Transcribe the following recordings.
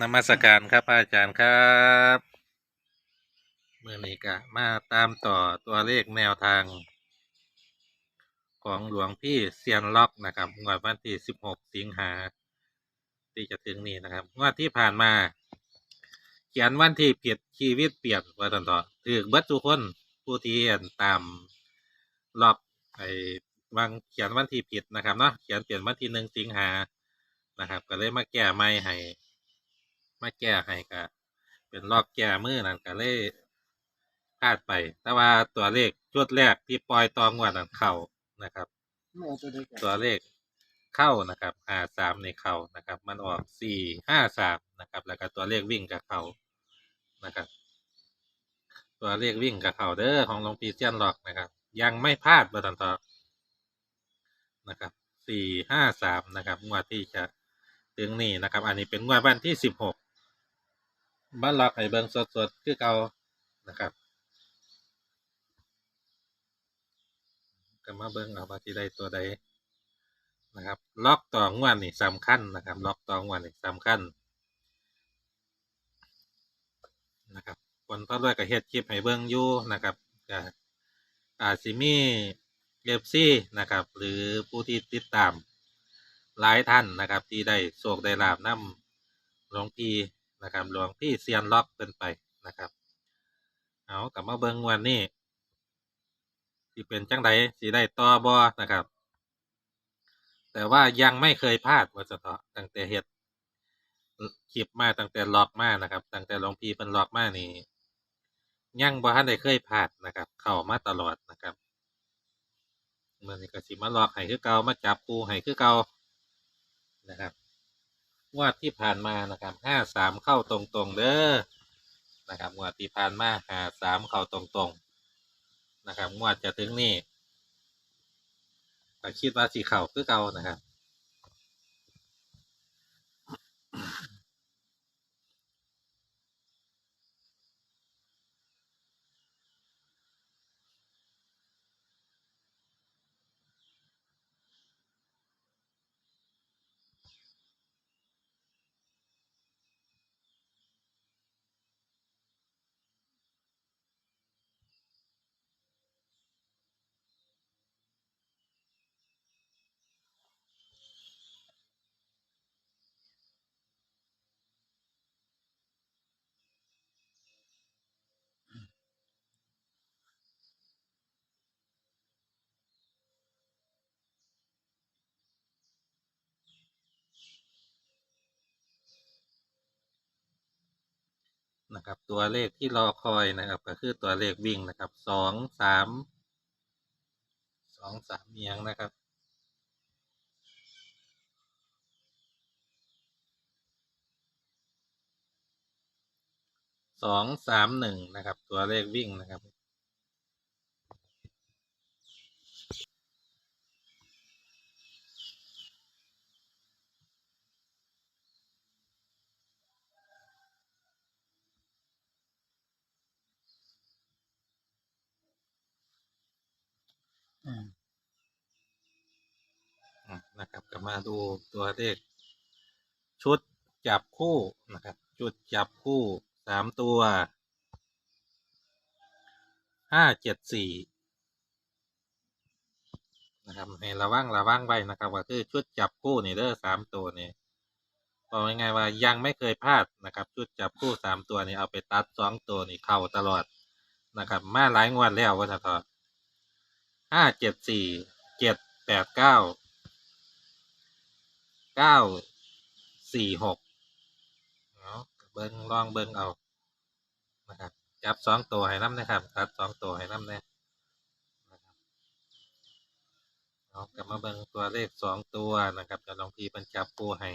นมัสการครับอาจารย์ครับเมื่อนี้ก็มาตามต่อตัวเลขแนวทาง ของหลวงพี่เซียนล็อกนะครับงวดวันที่16สิงหาที่จะถึงนี้นะครับงวดที่ผ่านมา เขียนวันที่ผิดชีวิตเปลี่ยนว่าตันต่อถือเบิดทุกคนผู้ที่เห็นตามล็อกไอ้วางเขียนวันที่ผิดนะครับเนาะเขียนเปลี่ยนวันที่หนึ่งสิงหานะครับ ก็เลยมาแก้ไม่ให้ มาแก้ให้ก็เป็นรอบแก้มือนั่นก็เลยพลาดไป แต่ว่าตัวเลขชุดแรกที่ปล่อยตองวดนั้นเข้านะครับไม่เอาตัวเด็กตัวเลขเข้านะครับห้าสามในเข้านะครับ มันออกสี่ห้าสามนะครับ แล้วก็ตัวเลขวิ่งกับเข้านะครับ ตัวเลขวิ่งกับเข้าเด้อของหลวงปีเซียนหลอกนะครับ ยังไม่พลาดเบอร์ตันต่อนะครับสี่ห้าสามนะครับงวดที่จะถึงนี่นะครับ อันนี้เป็นงวดวันที่สิบหก บ้านล็อกให้เบิ่งสดๆคือเก่านะครับก็มาเบิ่งเอาว่าสิได้ตัวใดนะครับล็อกต่องวดนี่สำคัญนะครับล็อกต่องวดนี่สำคัญนะครับคนพระด้วยกับเฮ็ดคลิปให้เบิ่งอยู่นะครับก็อาจสิมีเอฟซีนะครับ หรือผู้ที่ติดตามหลายท่านนะครับ ที่ได้โชคได้ลาบนำหลวงพี่ นะครับหลวงพี่เซียนล็อกเพิ่นไปนะครับ เอากลับมาเบิ่งวันนี้สิเป็นจังใดสิได้ต่อบ่นะครับ แต่ว่ายังไม่เคยพลาดว่าจะต่อตั้งแต่เฮ็ดคลิปมาตั้งแต่ล็อกมานะครับ ตั้งแต่หลวงพี่เพิ่นล็อกมานี่ยังบ่ทันได้เคยพลาดนะครับ เข้ามาตลอดนะครับมื้อนี้ก็สิมาล็อกให้คือเก่ามาจับคู่ให้คือเก่านะครับ งวดที่ผ่านมานะครับห้าสามเข้าตรงๆเด้อนะครับงวดที่ผ่านมาหาสามเข้าตรงๆนะครับงวดจะถึงนี่ก็คิดว่าสีเข่าคือเก่านะครับ นะครับ ตัวเลขที่รอคอยนะครับ ก็คือตัวเลขวิ่งนะครับสองสามสองสามเอียงนะครับสองสามหนึ่งนะครับ ตัวเลขวิ่งนะครับ นะครับก็มาดูตัวเลข ชุดจับคู่นะครับ ชุดจับคู่สามตัวห้าเจ็ดสี่นะครับให้ระวังระวังไว้นะครับก็คือชุดจับคู่นี่เด้อสามตัวนี่บอกง่ายๆว่ายังไม่เคยพลาดนะครับ ชุดจับคู่สามตัวนี่เอาไปตัดสองตัวนี่เข้าตลอดนะครับ มาหลายงวดแล้วว่าจะทอ ห้าเจ็ดสี่เจ็ดแปดเก้าเก้าสี่หกเอาเบิ้งลองเบิ้งเอานะครับจับสองตัวให้น้ำนะครับตัดสองตัวให้น้ำเนี่ยนะครับเอากลับมาเบิ้งตัวเลขสองตัวนะครับจะลองพีเป็นจับปูให้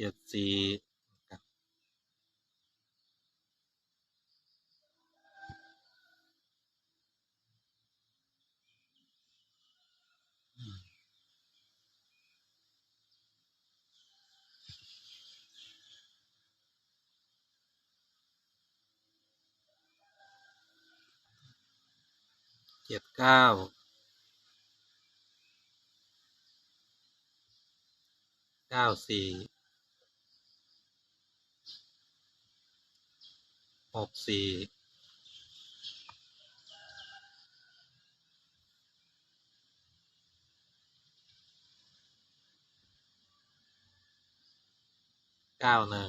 เจ็ดสี่เจ็ดเก้าเก้าสี่ หกสี่เก้าหนึ่ง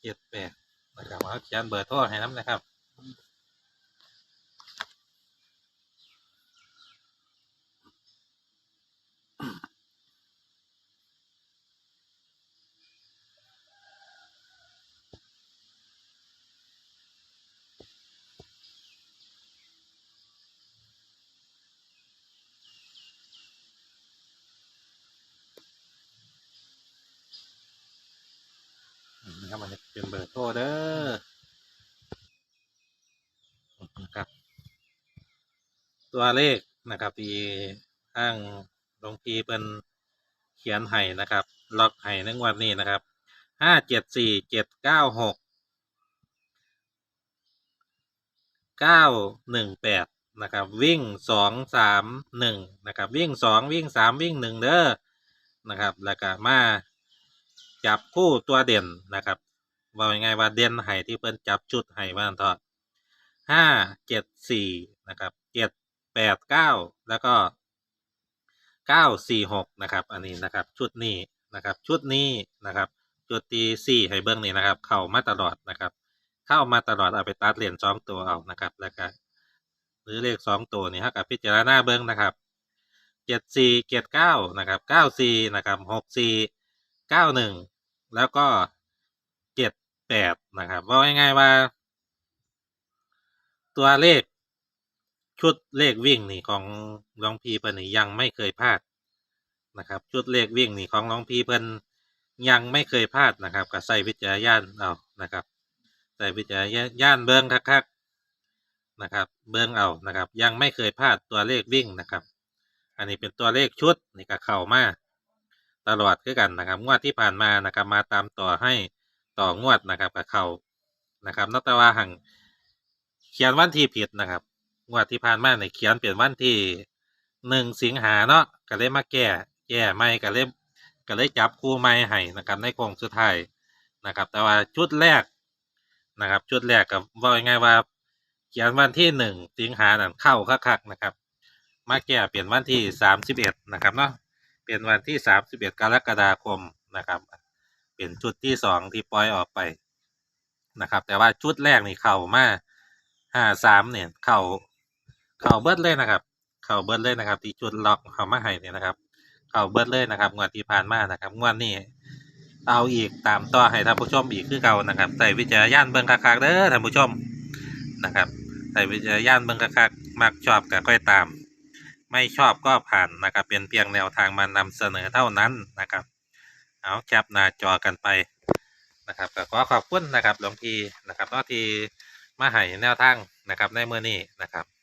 เจ็ดแปดนะครับเอาเขียนเบอร์โทรให้น้ำนะครับ อืมนะครับมันจะ เป็นเบอร์โทรเด้อนะครับ ตัวเลขนะครับที่ทางหลวงพีเป็นเขียนให้นะครับ ล็อกให้ในงวันนี้นะครับห้าเจ็ดสี่เจ็ดเก้าหกเก้าหนึ่งแปดนะครับ วิ่งสองสามหนึ่งนะครับ วิ่งสองวิ่งสามวิ่งหนึ่งเด้อนะครับ แล้วก็มาจับคู่ตัวเด่นนะครับ ว่ายังไงว่าเด่นไห้ที่เพิ่นจับชุดไห้ว่านเถอะห้าเจ็ดสี่นะครับเจ็ดแปดเก้าแล้วก็เก้าสี่หกนะครับ อันนี้นะครับ ชุดนี้นะครับ ชุดนี้นะครับจุดตีสี่ให้เบิ้งนี่นะครับ เข้ามาตลอดนะครับ เข้ามาตลอดเอาไปตัดเหรียญสองตัวเอานะครับแล้วก็หรือเลขสองตัวนี่ฮะกับพิจารณาเบิ้งนะครับเจ็ดสี่เจ็ดเก้านะครับเก้าสี่นะครับหกสี่เก้าหนึ่งแล้วก็ แปดนะครับว่าง่ายๆว่า ตัวเลขชุดเลขวิ่งนี่ของลวงพีเพิ่นนี่ยังไม่เคยพลาดนะครับ ชุดเลขวิ่งนี่ของลวงพีเพิ่นยังไม่เคยพลาดนะครับก็ใส่วิจารณญาณเอานะครับใส่วิจารณญาณเบิ้งคักๆนะครับ เบิ้งเอานะครับ ยังไม่เคยพลาดตัวเลขวิ่งนะครับ อันนี้เป็นตัวเลขชุดนี่ก็เข้ามาตลอดคือกันนะครับงวดที่ผ่านมานะครับ มาตามต่อให้ ต่องวดนะครับกับเขานะครับนอกจากว่าหังเขียนวันที่ผิดนะครับ งวดที่ผ่านมาเนี่ยเขียนเปลี่ยนวันที่หนึ่งสิงหาเนาะก็เลยมาแก้แก้ไม่ก็เลยก็เลยจับคู่ไม่ให้นะครับในโค้งสุดท้ายนะครับ แต่ว่าชุดแรกนะครับ ชุดแรกกับว่าง่ายว่า เขียนวันที่หนึ่งสิงหานั่นเข้าคักๆนะครับ มาแก้เปลี่ยนวันที่สามสิบเอ็ดนะครับเนาะเปลี่ยนวันที่สามสิบเอ็ดกรกฎาคมนะครับ เปลี่ยนชุดที่สองที่ปล่อยออกไปนะครับ แต่ว่าชุดแรกนี่เข่ามาห้าสามเนี่ยเข่าเข่าเบิดเลยนะครับ เข่าเบิดเลยนะครับ ที่ชุดล็อกเขามาให้เนี่ยนะครับ เข่าเบิดเลยนะครับงวดที่ผ่านมานะครับงวดนี้เอาอีกตามต่อให้ท่านผู้ชมอีกคือเก่านะครับใส่วิจารณญาณเบิ่งคักๆเด้อท่านผู้ชมนะครับใส่วิจารณญาณเบิ่งคักๆมักชอบก็ค่อยตาม ไม่ชอบก็ผ่านนะครับเป็นเพียงแนวทางมานำเสนอเท่านั้นนะครับ เอาแคปหน้าจอกันไปนะครับก็ขอขอบคุณนะครับหลวงพี่นะครับนาะที่มาให้แนวทางนะครับในเมื่อนี้นะครับ